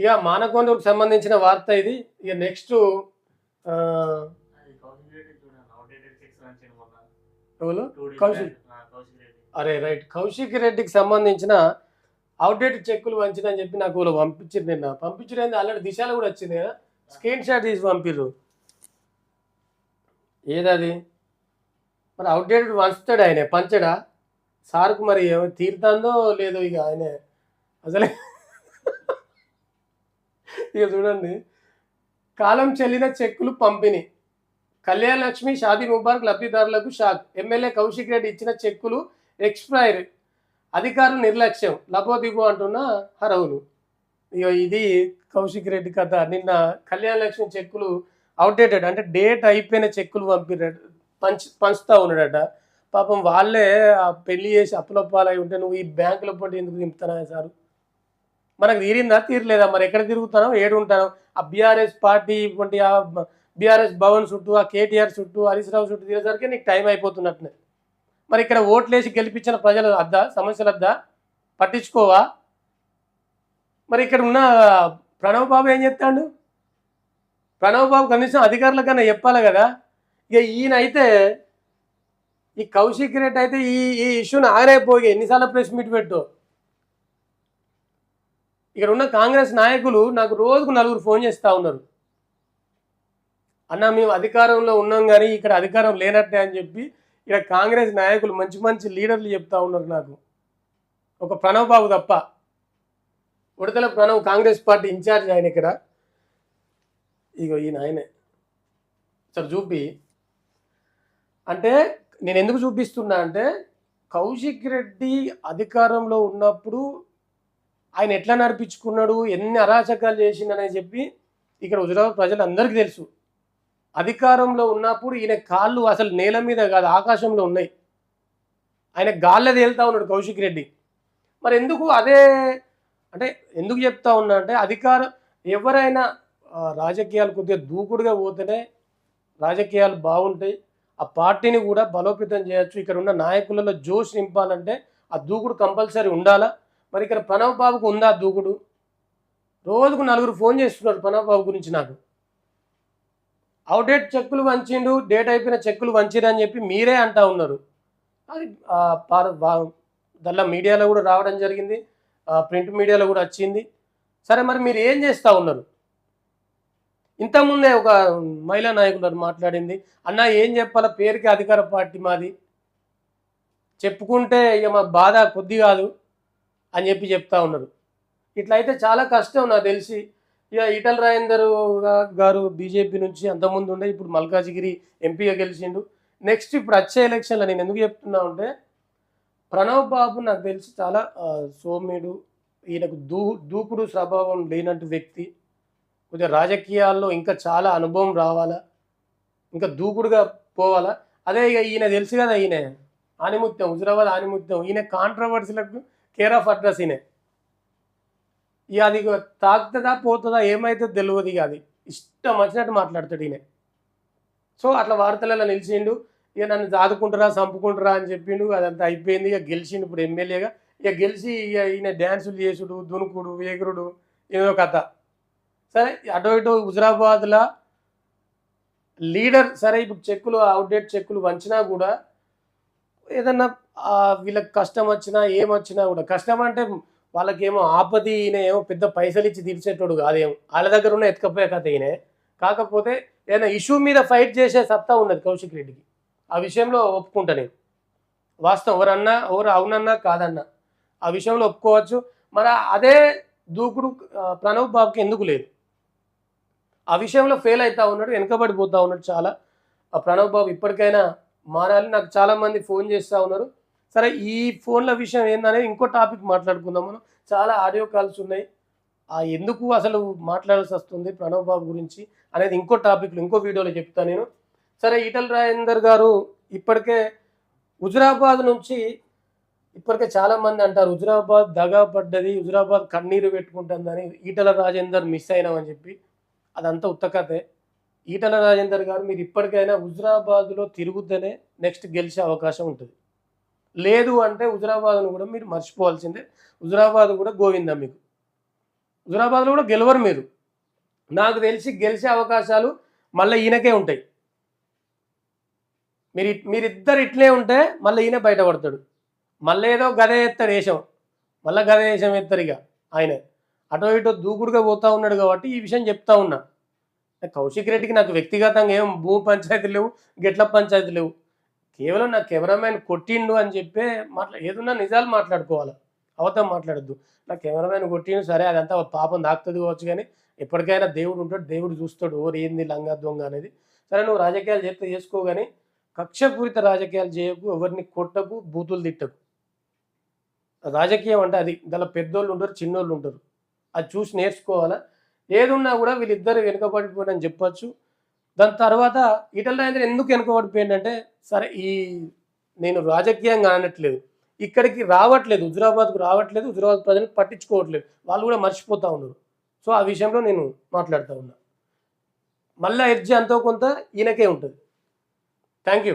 ఇక మానకొండకు సంబంధించిన వార్త ఇది. ఇక నెక్స్ట్ కౌశిక్ అరే రైట్. కౌశిక్ రెడ్డికి సంబంధించిన అవుట్డేటెడ్ చెక్కులు వంచినని చెప్పి నాకు వాళ్ళు పంపించారు నిన్న. పంపించడం ఆల్రెడీ దిశలో కూడా వచ్చింది కదా. స్క్రీన్ షాట్ తీసి పంపిర్రు. ఏదది? మరి అవుట్డేటెడ్ వంచుతాడు ఆయన. పంచడా? సార్కు మరి ఏమో తీరుతాందో లేదో ఇక ఆయన. అసలే ఇక చూడండి. కాలం చెల్లిన చెక్కులు పంపిణీ. కళ్యాణ లక్ష్మి షాదీ ముబారక్ లబ్ధిదారులకు షాక్. ఎమ్మెల్యే కౌశిక్ రెడ్డి ఇచ్చిన చెక్కులు ఎక్స్పైర్. అధికారుల నిర్లక్ష్యం. లబోదిబో అంటున్న హరవులు. ఇక ఇది కౌశిక్ రెడ్డి కథ. నిన్న కళ్యాణ లక్ష్మి చెక్కులు అవుట్డేటెడ్. అంటే డేట్ అయిపోయిన చెక్కులు పంపిరట పంచ్ పంచుతూ ఉన్నాడట. పాపం వాళ్ళే ఆ పెళ్ళి చేసి అప్పులప్పాలై ఉంటే నువ్వు ఈ బ్యాంకులో పోటీ ఎందుకు దింపుతానా సారు? మనకు తీరిందా? తీరలేదా? మరి ఎక్కడ తిరుగుతానో ఏడు ఉంటానో ఆ బీఆర్ఎస్ పార్టీ వంటి ఆ బీఆర్ఎస్ భవన్ చుట్టూ ఆ కేటీఆర్ చుట్టూ హరీష్ రావు చుట్టూ తిరిగేసరికి నీకు టైం అయిపోతున్నట్టునే మరి ఇక్కడ ఓట్లేసి గెలిపించిన ప్రజలు అద్దా సమస్యలు అద్దా? పట్టించుకోవా? మరి ఇక్కడ ఉన్న ప్రణవ్ బాబు ఏం చెప్తాడు? ప్రణవ్ బాబు కనీసం అధికారులకన్నా చెప్పాలి కదా? ఇక ఈయన అయితే ఈ కౌశిక్ రెడ్డి అయితే ఈ ఈ ఇష్యూని ఆగరైపోయి ఎన్నిసార్లు ప్రెస్ మీట్ పెట్టు. ఇక్కడ ఉన్న కాంగ్రెస్ నాయకులు నాకు రోజుకు నలుగురు ఫోన్ చేస్తూ ఉన్నారు. అన్న మేము అధికారంలో ఉన్నాం కానీ ఇక్కడ అధికారం లేనట్టే అని చెప్పి ఇక్కడ కాంగ్రెస్ నాయకులు మంచి మంచి లీడర్లు చెప్తా ఉన్నారు నాకు. ఒక ప్రణవ్ బాబు తప్ప. ఉడతల ప్రణవ్ కాంగ్రెస్ పార్టీ ఇన్ఛార్జ్ ఆయన ఇక్కడ. ఇగో ఈయన ఆయనే. సార్ చూపి. అంటే నేను ఎందుకు చూపిస్తున్నా అంటే కౌశిక్ రెడ్డి అధికారంలో ఉన్నప్పుడు ఆయన ఎట్లా నడిపించుకున్నాడు ఎన్ని అరాచకాలు చేసిండని చెప్పి ఇక్కడ హుజరాబాద్ ప్రజలందరికీ తెలుసు. అధికారంలో ఉన్నప్పుడు ఈయన కాళ్ళు అసలు నేల మీద కాదు ఆకాశంలో ఉన్నాయి. ఆయన గాల్లో తేలుతా ఉన్నాడు కౌశిక్ రెడ్డి. మరి ఎందుకు అదే అంటే ఎందుకు చెప్తా ఉన్నా అంటే అధికారం ఎవరైనా రాజకీయాలు కొద్దిగా దూకుడుగా పోతేనే రాజకీయాలు బాగుంటాయి. ఆ పార్టీని కూడా బలోపేతం చేయొచ్చు. ఇక్కడ ఉన్న నాయకులలో జోష్ నింపాలంటే ఆ దూకుడు కంపల్సరీ ఉండాలా? మరి ఇక్కడ ప్రణవ్ బాబుకు ఉందా దూకుడు? రోజుకు నలుగురు ఫోన్ చేస్తున్నారు ప్రణవ్ బాబు గురించి నాకు. అవుట్డేట్ చెక్కులు వంచిండు డేట్ అయిపోయిన చెక్కులు వంచిరు అని చెప్పి మీరే అంటా ఉన్నారు. అది ఆ, దానిలో మీడియాలో కూడా రావడం జరిగింది ప్రింట్ మీడియాలో కూడా వచ్చింది. సరే మరి మీరు ఏం చేస్తూ ఉన్నారు? ఇంతకుముందే ఒక మహిళా నాయకులు మాట్లాడింది అన్న ఏం చెప్పాలో పేరుకి అధికార పార్టీ మాది. చెప్పుకుంటే ఇక మా బాధ కొద్ది కాదు. అని చెప్పి చెప్తా ఉన్నారు. ఇట్లయితే చాలా కష్టం నాకు తెలిసి. ఇక ఈటల రాజేందర్ గారు బీజేపీ నుంచి అంతకుముందు ఉండే ఇప్పుడు మల్కాజిగిరి ఎంపీగా గెలిచిండు. నెక్స్ట్ ఇప్పుడు వచ్చే ఎలక్షన్లో నేను ఎందుకు చెప్తున్నా అంటే ప్రణవ్ బాబు నాకు తెలిసి చాలా సోమ్యుడు ఈయనకు దూ దూకుడు స్వభావం లేనట్టు వ్యక్తి. కొద్దిగా రాజకీయాల్లో ఇంకా చాలా అనుభవం రావాలా? ఇంకా దూకుడుగా పోవాలా? అదే ఇక ఈయన తెలుసు కదా ఈయన. ఆనిముత్యం హుజరాబాద్ ఆనిముత్యం. ఈయన కాంట్రవర్సీలకు కేర్ ఆఫ్ అడ్రస్ ఈయన ఇక అది ఇక తాకుతుందా పోతుందా ఏమైతే తెలియదు ఇక అది. ఇష్టం వచ్చినట్టు మాట్లాడతాడు ఈయన. సో అట్లా వార్తలలో నిలిచిండు. ఇక నన్ను దాదుకుంటారా చంపుకుంటారా అని చెప్పిండు. అదంతా అయిపోయింది. ఇక గెలిచిండు ఇప్పుడు ఎమ్మెల్యేగా. ఇక గెలిచి ఇక ఈయన డ్యాన్సులు చేసుడు దునుకుడు ఎగురుడు ఏదో కథ. సరే అటు ఇటు హుజరాబాద్లో లీడర్ సరే ఇప్పుడు చెక్కులు అవుట్డేట్ చెక్కులు వంచినా కూడా ఏదన్నా వీళ్ళకి కష్టం వచ్చినా ఏమొచ్చినా కూడా కష్టం అంటే వాళ్ళకేమో ఆపది ఈయన ఏమో పెద్ద పైసలు ఇచ్చి తీర్చేటోడు కాదేమో. వాళ్ళ దగ్గర ఉన్న ఎత్తుకపోయే కథ ఈయన. కాకపోతే ఏదైనా ఇష్యూ మీద ఫైట్ చేసే సత్తా ఉన్నది కౌశిక్ రెడ్డికి. ఆ విషయంలో ఒప్పుకుంటా నేను. వాస్తవం ఎవరన్నా ఎవరు అవునన్నా కాదన్నా. ఆ విషయంలో ఒప్పుకోవచ్చు. మరి అదే దూకుడు ప్రణవ్ బాబుకి ఎందుకు లేదు? ఆ విషయంలో ఫెయిల్ అవుతా ఉన్నాడు వెనుకబడిపోతూ ఉన్నాడు చాలా. ఆ ప్రణవ్ బాబు ఇప్పటికైనా మారాలి. నాకు చాలామంది ఫోన్ చేస్తూ ఉన్నారు. సరే ఈ ఫోన్ల విషయం ఏందనేది ఇంకో టాపిక్ మాట్లాడుకుందాం మనం. చాలా ఆడియో కాల్స్ ఉన్నాయి. ఆ ఎందుకు అసలు మాట్లాడాల్సి వస్తుంది ప్రణవ్ బాబు గురించి అనేది ఇంకో టాపిక్లో ఇంకో వీడియోలో చెప్తాను నేను. సరే ఈటల రాజేందర్ గారు ఇప్పటికే హుజురాబాద్ నుంచి ఇప్పటికే చాలామంది అంటారు హుజురాబాద్ దగా పడ్డది హుజురాబాద్ కన్నీరు పెట్టుకుంటుందని ఈటల రాజేందర్ మిస్ అయినామని చెప్పి. అదంతా ఉత్తకతే ఈటల రాజేందర్ గారు మీరు ఇప్పటికైనా హుజరాబాద్లో తిరుగుద్దనే నెక్స్ట్ గెలిచే అవకాశం ఉంటుంది. లేదు అంటే హుజరాబాద్ను కూడా మీరు మర్చిపోవాల్సిందే. హుజరాబాద్ కూడా గోవిందా మీకు. హుజరాబాద్లో కూడా గెలవరు మీరు. నాకు తెలిసి గెలిచే అవకాశాలు మళ్ళీ ఈయనకే ఉంటాయి. మీరు ఇట్- మీరిద్దరు ఇట్లే ఉంటే మళ్ళీ ఈయన బయటపడతాడు. మళ్ళీ ఏదో గదే ఎత్తాడు వేషం. మళ్ళీ గదే వేషం ఎత్తారు ఇక ఆయన. అటో ఇటో దూకుడుగా పోతూ ఉన్నాడు కాబట్టి ఈ విషయం చెప్తా ఉన్నా. కౌశిక్ రెడ్డికి నాకు వ్యక్తిగతంగా ఏం భూ పంచాయతీ లేవు గెట్ల పంచాయతీ లేవు. కేవలం నా కెమెరామ్యాన్ కొట్టిండు అని చెప్పే మాట్లా ఏదన్నా నిజాలు మాట్లాడుకోవాలి? అవతం మాట్లాడద్దు. నా కెమెరామ్యాన్ కొట్టిండు సరే అదంతా పాపం దాక్తుంది కావచ్చు కానీ ఎప్పటికైనా దేవుడు ఉంటాడు దేవుడు చూస్తాడు ఓరు ఏంది లంగా దొంగ అనేది. సరే నువ్వు రాజకీయాలు చేస్తే చేసుకో కానీ కక్షపూరిత రాజకీయాలు చేయకు ఎవరిని కొట్టకు బూతులు తిట్టకు. రాజకీయం అంటే అది. దాని పెద్దోళ్ళు ఉంటారు చిన్నోళ్ళు ఉంటారు. అది చూసి నేర్చుకోవాలా? ఏదున్నా కూడా వీళ్ళిద్దరు వెనుకబడిపోయినని చెప్పొచ్చు. దాని తర్వాత ఈటల రాజేంద్ర ఎందుకు వెనుకబడిపోయిందంటే సరే ఈ నేను రాజకీయంగా అనట్లేదు. ఇక్కడికి రావట్లేదు హుజురాబాద్కు రావట్లేదు హుజురాబాద్ ప్రజలు పట్టించుకోవట్లేదు. వాళ్ళు కూడా మర్చిపోతూ ఉన్నారు. సో ఆ విషయంలో నేను మాట్లాడుతూ ఉన్నా. మళ్ళీ ఎర్జీ అంతో కొంత ఈయనకే ఉంటుంది. Thank you.